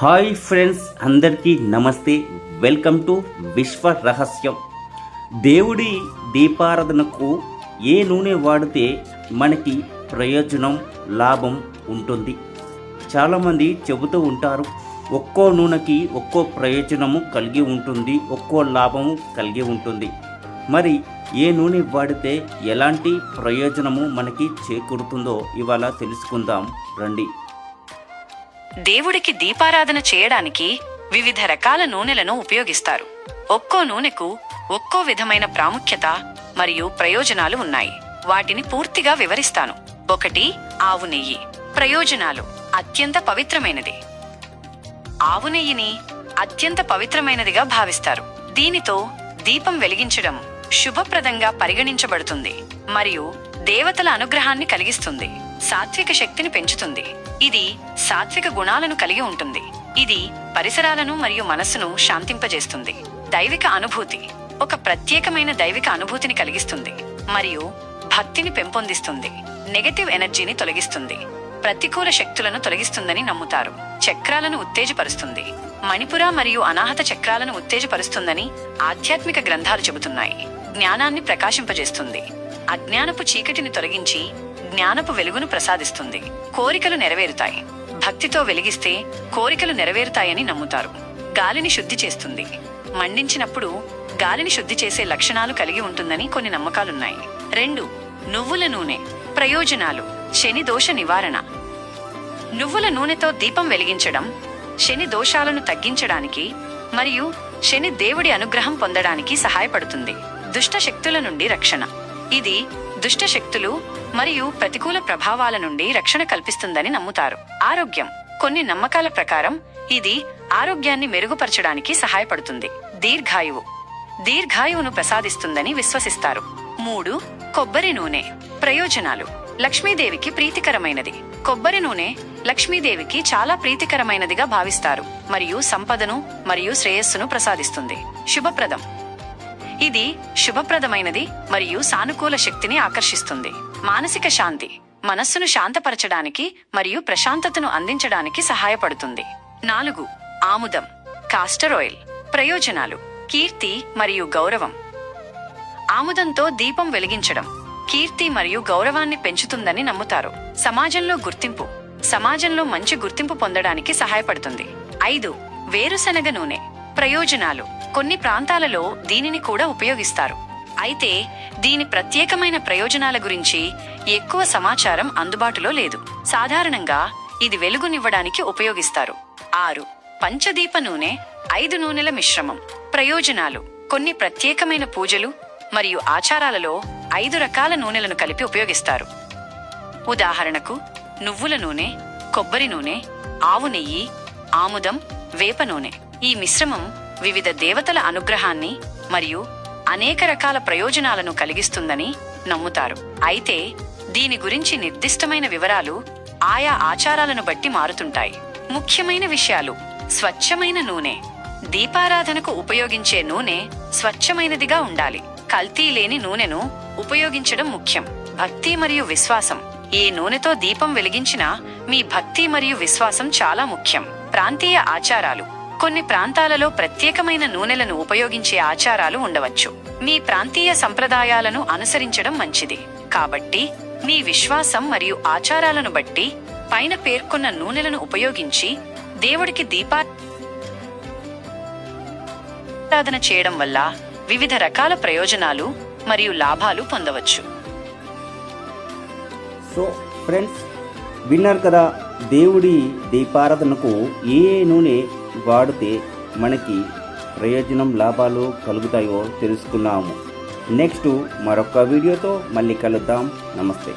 Hi friends అందరికీ నమస్తే. Welcome to విశ్వ రహస్యం. దేవుడి దీపారాధనకు ఏ నూనె వాడితే మనకి ప్రయోజనం లాభం ఉంటుంది? చాలామంది చెబుతూ ఉంటారు ఒక్కో నూనెకి ఒక్కో ప్రయోజనము కలిగి ఉంటుంది ఒక్కో లాభము కలిగి ఉంటుంది. మరి ఏ నూనె వాడితే ఎలాంటి ప్రయోజనము మనకి చేకూరుతుందో ఇవాళ తెలుసుకుందాం. రండి. దేవుడికి దీపారాధన చేయడానికి వివిధ రకాల నూనెలను ఉపయోగిస్తారు. ఒక్కో నూనెకు ఒక్కో విధమైన ప్రాముఖ్యత మరియు ప్రయోజనాలు ఉన్నాయి. వాటిని పూర్తిగా వివరిస్తాను. ఒకటి ఆవు నెయ్యి. ప్రయోజనాలు. అత్యంత పవిత్రమైనది. ఆవు నెయ్యిని అత్యంత పవిత్రమైనదిగా భావిస్తారు. దీనితో దీపం వెలిగించడం శుభప్రదంగా పరిగణించబడుతుంది మరియు దేవతల అనుగ్రహాన్ని కలిగిస్తుంది. సాత్విక శక్తిని పెంచుతుంది. ఇది సాత్విక గుణాలను కలిగి ఉంటుంది. ఇది పరిసరాలను మరియు మనస్సును శాంతింపజేస్తుంది. దైవిక అనుభూతి ఒక ప్రత్యేకమైన దైవిక అనుభూతిని కలిగిస్తుంది. మరియు భక్తిని పెంపొందిస్తుంది. నెగటివ్ ఎనర్జీని తొలగిస్తుంది. ప్రతికూల శక్తులను తొలగిస్తుందని నమ్ముతారు. చక్రాలను ఉత్తేజపరుస్తుంది. మణిపుర మరియు అనాహత చక్రాలను ఉత్తేజపరుస్తుందని ఆధ్యాత్మిక గ్రంథాలు చెబుతున్నాయి. జ్ఞానాన్ని ప్రకాశింపజేస్తుంది. అజ్ఞానపు చీకటిని తొలగించి జ్ఞానపు వెలుగును ప్రసాదిస్తుంది. కోరికలు నెరవేరుతాయి. భక్తితో వెలిగిస్తే కోరికలు నెరవేరుతాయని నమ్ముతారు. గాలిని శుద్ధి చేస్తుంది. మండించినప్పుడు గాలిని శుద్ధి చేసే లక్షణాలు కలిగి ఉంటుందని కొన్ని నమ్మకాలున్నాయి. రెండు నువ్వుల నూనె. ప్రయోజనాలు. శని దోష నివారణ. నువ్వుల నూనెతో దీపం వెలిగించడం శని దోషాలను తగ్గించడానికి మరియు శని దేవుడి అనుగ్రహం పొందడానికి సహాయపడుతుంది. దుష్ట శక్తుల నుండి రక్షణ. ఇది దుష్ట శక్తులు మరియు ప్రతికూల ప్రభావాల నుండి రక్షణ కల్పిస్తుందని నమ్ముతారు. ఆరోగ్యం. కొన్ని నమ్మకాల ప్రకారం ఇది ఆరోగ్యాన్ని మెరుగుపరచడానికి సహాయపడుతుంది. దీర్ఘాయువు. దీర్ఘాయువును ప్రసాదిస్తుందని విశ్వసిస్తారు. మూడు కొబ్బరి నూనె. ప్రయోజనాలు. లక్ష్మీదేవికి ప్రీతికరమైనది. కొబ్బరి నూనె లక్ష్మీదేవికి చాలా ప్రీతికరమైనదిగా భావిస్తారు. మరియు సంపదను మరియు శ్రేయస్సును ప్రసాదిస్తుంది. శుభప్రదం. ఇది శుభప్రదమైనది మరియు సానుకూల శక్తిని ఆకర్షిస్తుంది. మానసిక శాంతి మనస్సును శాంతపరచడానికి మరియు ప్రశాంతతను అందించడానికి సహాయపడుతుంది. నాలుగు ఆముదం కాస్టర్ ఆయిల్ ప్రయోజనాలు కీర్తి మరియు గౌరవం. ఆముదంతో దీపం వెలిగించడం కీర్తి మరియు గౌరవాన్ని పెంచుతుందని నమ్ముతారు. సమాజంలో గుర్తింపు సమాజంలో మంచి గుర్తింపు పొందడానికి సహాయపడుతుంది. ఐదు వేరుశనగ నూనె. ప్రయోజనాలు. కొన్ని ప్రాంతాలలో దీనిని కూడా ఉపయోగిస్తారు. అయితే దీని ప్రత్యేకమైన ప్రయోజనాల గురించి ఎక్కువ సమాచారం అందుబాటులో లేదు. సాధారణంగా ఇది వెలుగునివ్వడానికి ఉపయోగిస్తారు. ఆరు. పంచదీప నూనె ఐదు నూనెల మిశ్రమం. ప్రయోజనాలు. కొన్ని ప్రత్యేకమైన పూజలు మరియు ఆచారాలలో ఐదు రకాల నూనెలను కలిపి ఉపయోగిస్తారు. ఉదాహరణకు నువ్వుల నూనె కొబ్బరి నూనె ఆవు నెయ్యి ఆముదం వేప నూనె. ఈ మిశ్రమం వివిధ దేవతల అనుగ్రహాన్ని మరియు అనేక రకాల ప్రయోజనాలను కలిగిస్తుందని నమ్ముతారు. అయితే దీని గురించి నిర్దిష్టమైన వివరాలు ఆయా ఆచారాలను బట్టి మారుతుంటాయి. ముఖ్యమైన విషయాలు. స్వచ్ఛమైన నూనె. దీపారాధనకు ఉపయోగించే నూనె స్వచ్ఛమైనదిగా ఉండాలి. కల్తీ లేని నూనెను ఉపయోగించడం ముఖ్యం. భక్తి మరియు విశ్వాసం. ఈ నూనెతో దీపం వెలిగించినా మీ భక్తి మరియు విశ్వాసం చాలా ముఖ్యం. ప్రాంతీయ ఆచారాలు. కొన్ని ప్రాంతాలలో ప్రత్యేకమైన నూనెలను ఉపయోగించే ఆచారాలు ఉండవచ్చు. మీ ప్రాంతీయ సంప్రదాయాలను అనుసరించడం మంచిది. కాబట్టి మీ విశ్వాసం మరియు ఆచారాలను బట్టి పైన పేర్కొన్న నూనెలను ఉపయోగించి దేవుడికి దీపారాధన చేయడం వల్ల వివిధ రకాల ప్రయోజనాలు మరియు లాభాలు పొందవచ్చు. సో ఫ్రెండ్స్ విన్నారు కదా దేవుడి దీపారాధనకు ఏ నూనె వాడితే మనకి ప్రయోజనం లాభాలు కలుగుతాయో తెలుసుకున్నాము. నెక్స్ట్ మరొక వీడియోతో మళ్ళీ కలుద్దాం. నమస్తే.